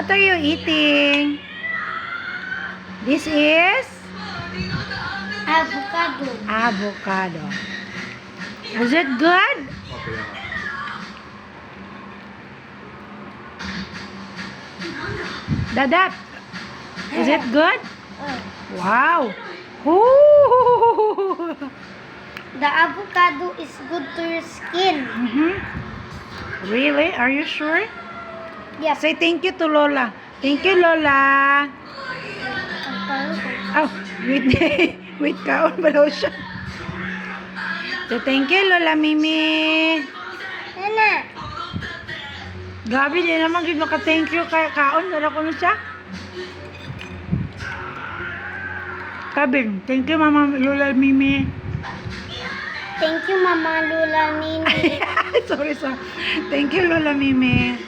What are you eating? This is Avocado. avocado. Is it good? Okay. Dadat, is it good? Wow. Ooh. The avocado is good to your skin. Mhm. Really? Are you sure? Yep. Say thank you to Lola. Thank you, Lola. Oh, wait. wait, kaon pa daw siya. So, thank you, Lola Mimi. Nana. Gabi, di naman gid maka-thank you kay kaon. Dala ko na siya. Kabin, thank you, Mama Lola Mimi. Thank you, Mama Lula Nini. sorry, sorry. Thank you, Lola Mimi.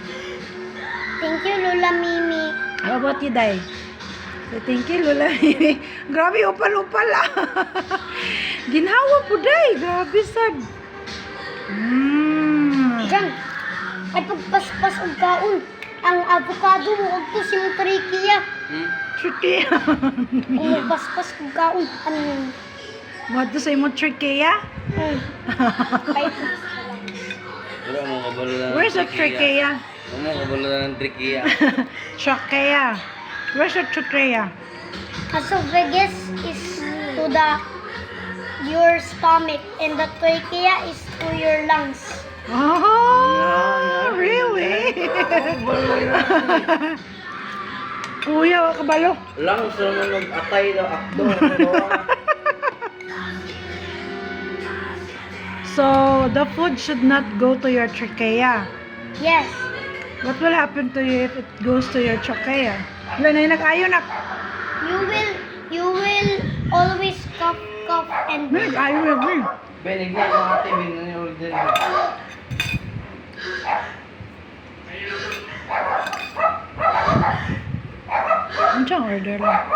Thank you, Lula Mimi. How about you, Day? Say thank you, Lola Mimi. Grabe, upal-upal ah. Ginhawa po, Day. Grabe, sad. Mmm. Diyan. Ay pagpaspas og kaon. Ang avocado mo og to si Mutrikia. Hmm? Tricky. Kung magpaspas og kaon. Ano yun? What to say mo, tricky, ah? Hmm. Where's the tricky, mo kabalo lang ng ah. Trachea. Where's the trachea? esophagus is to the your stomach and the trachea is to your lungs. Oh, really? Kuya, wa kabalo. Lang sa naman mag-atay daw akdo. So, the food should not go to your trachea. Yes. What will happen to you if it goes to your trachea? Wala na yung nag-ayo na. You will you will always cough cough and May nag-ayo na rin. Benig na yung ate, bin na yung order. Ano siyang order lang?